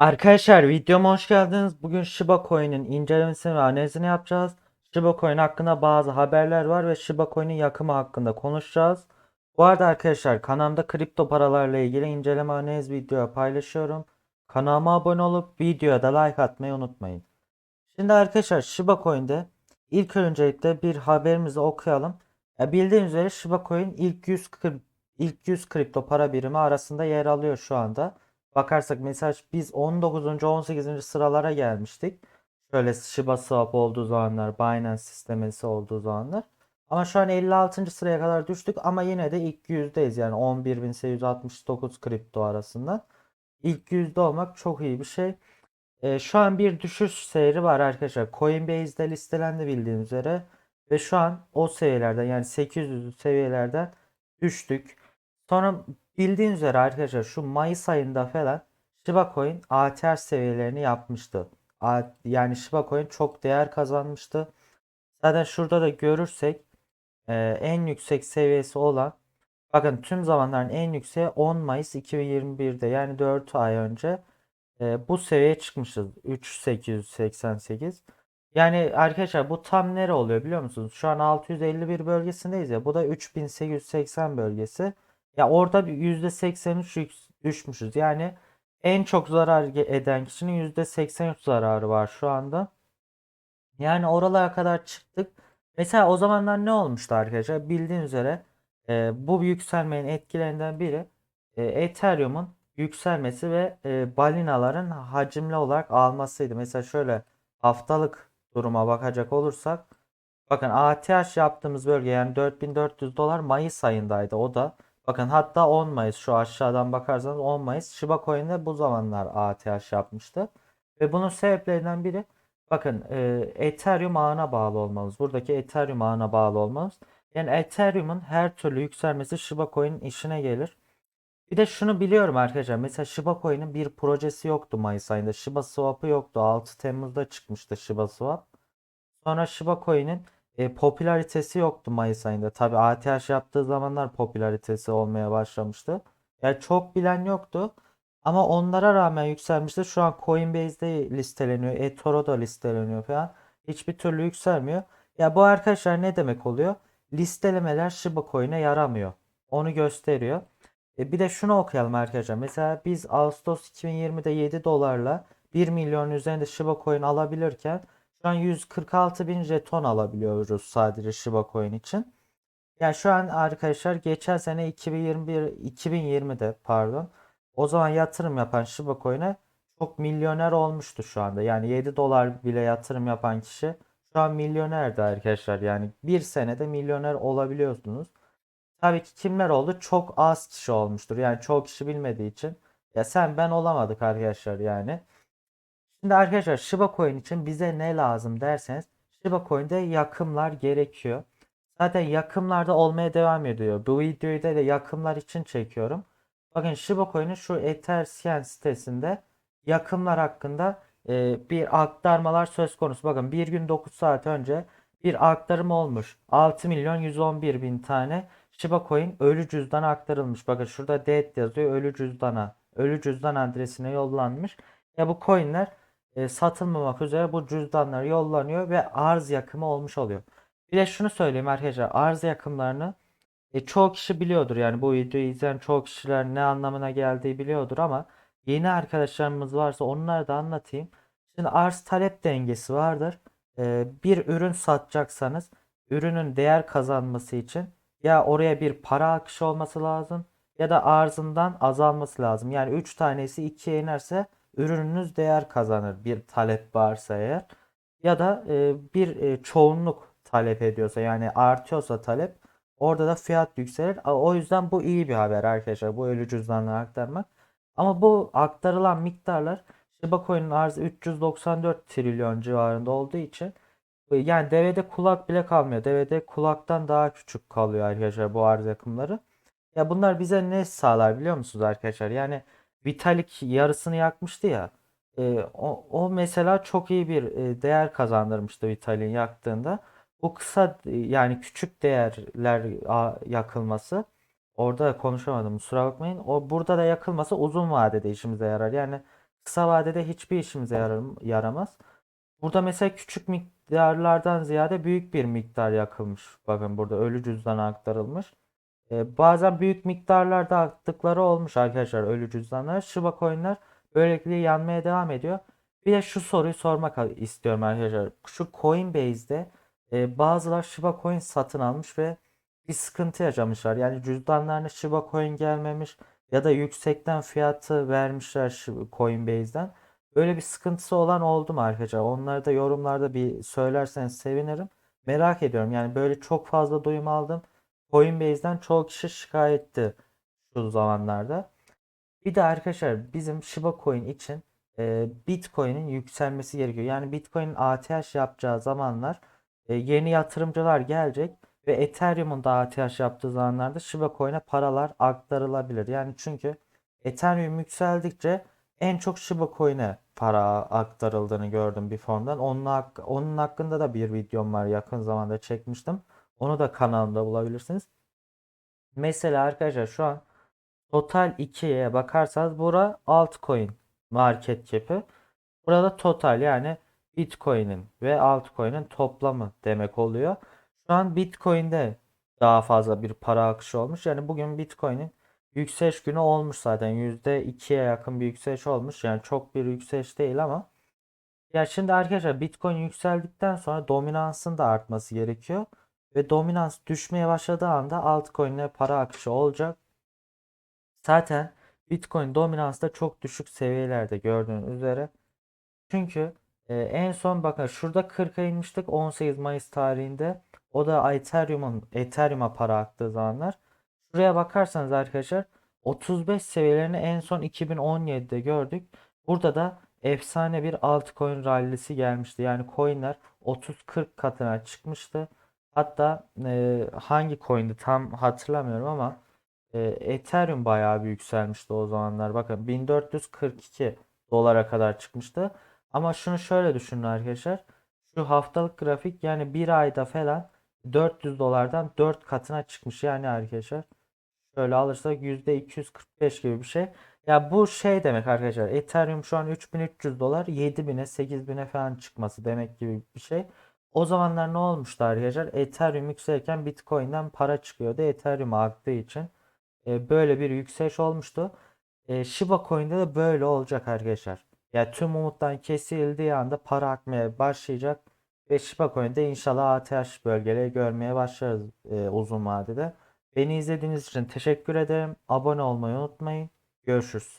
Arkadaşlar videoma hoş geldiniz. Bugün Shiba Coin'in incelemesini ve analizini yapacağız. Shiba Coin hakkında bazı haberler var ve Shiba Coin'in yakımı hakkında konuşacağız. Bu arada arkadaşlar kanalımda kripto paralarla ilgili inceleme analiz video paylaşıyorum. Kanalıma abone olup videoya da like atmayı unutmayın. Şimdi arkadaşlar Shiba Coin'de ilk öncelikle bir haberimizi okuyalım. Ya bildiğiniz üzere Shiba Coin ilk 100 kri- ilk 100 kripto para birimi arasında yer alıyor şu anda. Bakarsak mesela biz 19. 18. sıralara gelmiştik. Şöyle Shiba Swap olduğu zamanlar, Binance sistemesi olduğu zamanlar. Ama şu an 56. sıraya kadar düştük ama yine de ilk yüzdeyiz yani 11.869 kripto arasında. İlk yüzde olmak çok iyi bir şey. Ee, şu an bir düşüş seyri var arkadaşlar. Coinbase'de listelendi bildiğiniz üzere. Ve şu an o seviyelerden yani 800 seviyelerden düştük. Sonra bildiğiniz üzere arkadaşlar şu Mayıs ayında falan Shiba Coin ATR seviyelerini yapmıştı. Yani Shiba Coin çok değer kazanmıştı. Zaten şurada da görürsek e, en yüksek seviyesi olan bakın tüm zamanların en yükseği 10 Mayıs 2021'de yani 4 ay önce e, bu seviyeye çıkmışız. 3888. Yani arkadaşlar bu tam nere oluyor biliyor musunuz? Şu an 651 bölgesindeyiz ya. Bu da 3880 bölgesi. Ya orada bir %83 yük- düşmüşüz. Yani en çok zarar eden kişinin %83 zararı var şu anda. Yani oralara kadar çıktık. Mesela o zamanlar ne olmuştu arkadaşlar? Bildiğiniz üzere e, bu yükselmenin etkilerinden biri e, Ethereum'un yükselmesi ve e, balinaların hacimli olarak almasıydı. Mesela şöyle haftalık duruma bakacak olursak bakın ATH yaptığımız bölge yani 4400 dolar Mayıs ayındaydı o da. Bakın hatta 10 Mayıs şu aşağıdan bakarsanız 10 Mayıs Shiba Coin'de bu zamanlar ATH yapmıştı. Ve bunun sebeplerinden biri Bakın e, Ethereum ağına bağlı olmamız. Buradaki Ethereum ağına bağlı olmamız. Yani Ethereum'un her türlü yükselmesi Shiba Coin'in işine gelir. Bir de şunu biliyorum arkadaşlar. Mesela Shiba Coin'in bir projesi yoktu Mayıs ayında. Shiba Swap'ı yoktu. 6 Temmuz'da çıkmıştı Shiba Swap. Sonra Shiba Coin'in e, popülaritesi yoktu Mayıs ayında. Tabi ATH yaptığı zamanlar popülaritesi olmaya başlamıştı. Yani çok bilen yoktu. Ama onlara rağmen yükselmişti. Şu an Coinbase'de listeleniyor. eToro'da listeleniyor falan. Hiçbir türlü yükselmiyor. Ya bu arkadaşlar ne demek oluyor? Listelemeler Shiba Coin'e yaramıyor. Onu gösteriyor. E bir de şunu okuyalım arkadaşlar. Mesela biz Ağustos 2020'de 7 dolarla 1 milyon üzerinde Shiba Coin alabilirken şu an 146 bin jeton alabiliyoruz sadece Shiba Coin için. Yani şu an arkadaşlar geçen sene 2021 2020'de pardon o zaman yatırım yapan Shiba Coin'e çok milyoner olmuştu şu anda. Yani 7 dolar bile yatırım yapan kişi şu an milyonerdi arkadaşlar. Yani bir senede milyoner olabiliyorsunuz. Tabii ki kimler oldu? Çok az kişi olmuştur. Yani çok kişi bilmediği için. Ya sen ben olamadık arkadaşlar yani. Şimdi arkadaşlar Shiba Coin için bize ne lazım derseniz Shiba Coin'de yakımlar gerekiyor. Zaten yakımlarda olmaya devam ediyor. Bu videoyu da da yakımlar için çekiyorum. Bakın Shiba Coin'in şu Etherscan sitesinde yakımlar hakkında e, bir aktarmalar söz konusu. Bakın bir gün 9 saat önce bir aktarım olmuş. 6 milyon 111 bin tane Shiba Coin ölü cüzdana aktarılmış. Bakın şurada dead yazıyor ölü cüzdana. Ölü cüzdan adresine yollanmış. Ya bu coinler e, satılmamak üzere bu cüzdanlar yollanıyor ve arz yakımı olmuş oluyor. Bir de şunu söyleyeyim arkadaşlar arz yakımlarını e, çoğu kişi biliyordur yani bu videoyu izleyen çoğu kişiler ne anlamına geldiği biliyordur ama yeni arkadaşlarımız varsa onları da anlatayım. Şimdi arz talep dengesi vardır. E, bir ürün satacaksanız ürünün değer kazanması için ya oraya bir para akışı olması lazım ya da arzından azalması lazım. Yani 3 tanesi 2'ye inerse ürününüz değer kazanır bir talep varsa eğer. Ya da e, bir e, çoğunluk talep ediyorsa yani artıyorsa talep orada da fiyat yükselir. O yüzden bu iyi bir haber arkadaşlar bu ölü cüzdanları aktarmak. Ama bu aktarılan miktarlar Shiba Coin'in arzı 394 trilyon civarında olduğu için e, yani devede kulak bile kalmıyor. Devede kulaktan daha küçük kalıyor arkadaşlar bu arz akımları. Ya bunlar bize ne sağlar biliyor musunuz arkadaşlar? Yani Vitalik yarısını yakmıştı ya. E, o, o mesela çok iyi bir e, değer kazandırmıştı Vitalik'in yaktığında. Bu kısa e, yani küçük değerler yakılması orada konuşamadım kusura bakmayın. O burada da yakılması uzun vadede işimize yarar. Yani kısa vadede hiçbir işimize yarar, yaramaz. Burada mesela küçük miktarlardan ziyade büyük bir miktar yakılmış. Bakın burada ölü cüzdana aktarılmış. Ee, bazen büyük miktarlarda aktıkları olmuş arkadaşlar ölü cüzdanlara. Shiba coin'ler böylelikle yanmaya devam ediyor. Bir de şu soruyu sormak istiyorum arkadaşlar. Şu Coinbase'de e, bazılar Shiba Coin satın almış ve bir sıkıntı yaşamışlar. Yani cüzdanlarına Shiba Coin gelmemiş ya da yüksekten fiyatı vermişler Coinbase'den. Böyle bir sıkıntısı olan oldu mu arkadaşlar? Onları da yorumlarda bir söylerseniz sevinirim. Merak ediyorum. Yani böyle çok fazla duyum aldım. Coinbase'den çoğu kişi şikayetti şu zamanlarda. Bir de arkadaşlar bizim Shiba Coin için e, Bitcoin'in yükselmesi gerekiyor. Yani Bitcoin'in ATH yapacağı zamanlar e, yeni yatırımcılar gelecek ve Ethereum'un da ATH yaptığı zamanlarda Shiba Coin'e paralar aktarılabilir. Yani çünkü Ethereum yükseldikçe en çok Shiba Coin'e para aktarıldığını gördüm bir formdan. Onun, hak- onun hakkında da bir videom var yakın zamanda çekmiştim. Onu da kanalımda bulabilirsiniz. Mesela arkadaşlar şu an Total 2'ye bakarsanız bura altcoin market cap'i. Burada total yani Bitcoin'in ve altcoin'in toplamı demek oluyor. Şu an Bitcoin'de daha fazla bir para akışı olmuş. Yani bugün Bitcoin'in yükseliş günü olmuş zaten. %2'ye yakın bir yükseliş olmuş. Yani çok bir yükseliş değil ama ya şimdi arkadaşlar Bitcoin yükseldikten sonra dominansın da artması gerekiyor. Ve dominans düşmeye başladığı anda altcoin'e para akışı olacak. Zaten Bitcoin dominans da çok düşük seviyelerde gördüğünüz üzere. Çünkü e, en son bakın şurada 40'a inmiştik 18 Mayıs tarihinde. O da Ethereum'un Ethereum'a para aktığı zamanlar. Şuraya bakarsanız arkadaşlar 35 seviyelerini en son 2017'de gördük. Burada da efsane bir altcoin rallisi gelmişti. Yani coinler 30-40 katına çıkmıştı. Hatta e, hangi coin'di tam hatırlamıyorum ama e, Ethereum bayağı bir yükselmişti o zamanlar. Bakın 1442 dolara kadar çıkmıştı. Ama şunu şöyle düşünün arkadaşlar. Şu haftalık grafik yani bir ayda falan 400 dolardan 4 katına çıkmış. Yani arkadaşlar şöyle alırsak %245 gibi bir şey. Ya bu şey demek arkadaşlar. Ethereum şu an 3300 dolar 7000'e 8000'e falan çıkması demek gibi bir şey. O zamanlar ne olmuştu arkadaşlar? Ethereum yükselirken Bitcoin'den para çıkıyordu. Ethereum aktığı için e, böyle bir yükseliş olmuştu. E, Shiba Coin'de de böyle olacak arkadaşlar. Ya tüm umuttan kesildiği anda para akmaya başlayacak ve Shiba Coin'de inşallah ATH bölgeleri görmeye başlarız e, uzun vadede. Beni izlediğiniz için teşekkür ederim. Abone olmayı unutmayın. Görüşürüz.